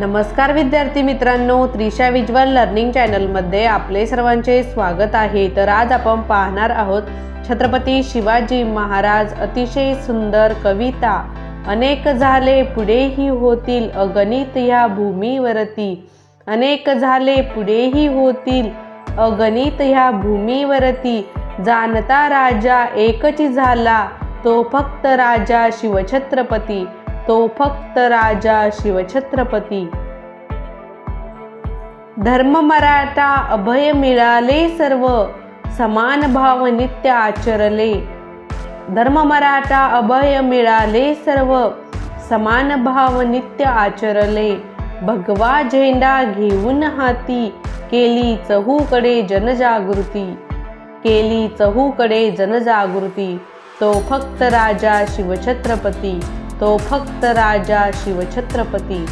नमस्कार विद्यार्थी मित्रांनो त्रिशा विज्वल लर्निंग चॅनलमध्ये आपले सर्वांचे स्वागत आहे. तर आज आपण पाहणार आहोत छत्रपती शिवाजी महाराज अतिशय सुंदर कविता. अनेक झाले पुढेही होतील अगणित ह्या भूमीवरती. अनेक झाले पुढेही होतील अगणित ह्या भूमीवरती. जाणता राजा एकच झाला तो फक्त राजा शिवछत्रपती. तो फक्त राजा शिवछत्रपती. धर्म मराठा अभय मिळाले सर्व समान भाव नित्य आचरले. धर्म मराठा अभय मिळाले सर्व समान भाव नित्य आचरले. भगवा झेंडा घेऊन हाती केली चहूकडे जनजागृती. केली चहूकडे जनजागृती तो फक्त राजा शिवछत्रपती. तो फक्त राजा शिवछत्रपती.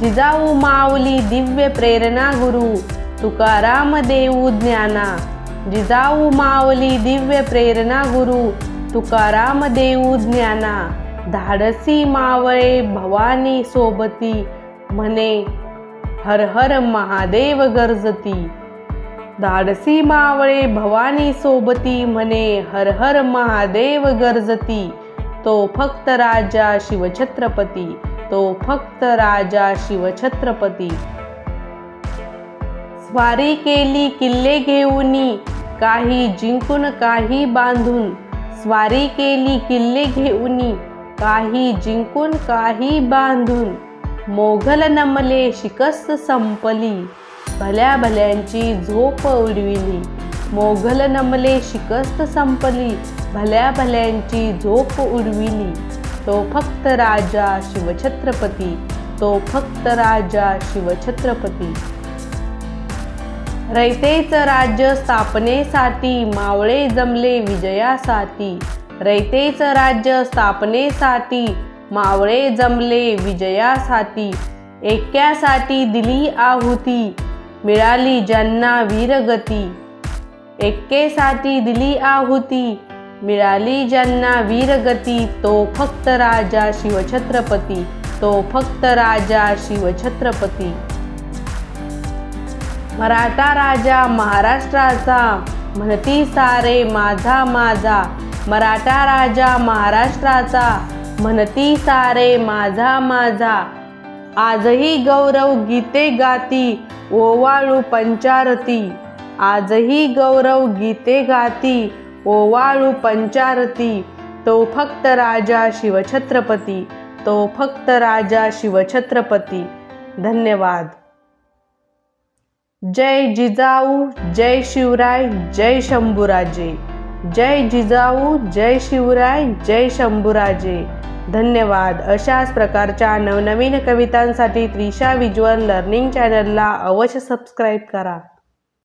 जिजाऊ माऊली दिव्य प्रेरणा गुरु तुकाराम देऊ ज्ञाना. जिजाऊ माऊली दिव्य प्रेरणा गुरु तुकाराम देऊ ज्ञाना. धाडसी मावळे भवानी सोबती म्हणे हर हर महादेव गरजती. धाडसी मावळे भवानी सोबती म्हणे हर हर महादेव गरजती. तो फक्त राजा शिवछत्रपती तो फक्त राजा शिवछत्रपती. स्वारी केली किल्ले घेऊनी काही जिंकून काही बांधून. स्वारी केली किल्ले घेऊनी काही जिंकून काही बांधून. मोघल नमले शिकस्त संपली भल्या भल्यांची झोप उडविली. मोघल नमले शिकस्त संपली भल्या भल्यांची झोप उडविली. तो फक्त राजा शिवछत्रपती. तो फक्त राजा शिवछत्रपती. रयतेच राज्य स्थापनेसाठी मावळे जमले विजयासाठी. रयतेच राज्य स्थापनेसाठी मावळे जमले विजयासाठी. एक्क्यासाठी दिली आहुती मिळाली ज्यांना वीरगती. एक्केसाठी दिली आहुती मिळाली ज्यांना वीरगती तो फक्त राजा शिवछत्रपती तो फक्त राजा शिवछत्रपती. मराठा राजा महाराष्ट्राचा म्हणती सारे माझा माझा. मराठा राजा महाराष्ट्राचा म्हणती सारे माझा माझा. आजही गौरव गीते गाती ओवाळू पंचारती. आजही गौरव गीते गाती ओवाळू पंचारती तो फक्त राजा शिवछत्रपती तो फक्त राजा शिवछत्रपती. धन्यवाद. जय जिजाऊ जय शिवराय जय शंभूराजे. जय जिजाऊ जय शिवराय जय शंभूराजे. धन्यवाद. अशाच प्रकारच्या नवनवीन कवितांसाठी त्रिशा विज्युअल लर्निंग चॅनलला अवश्य सबस्क्राईब करा.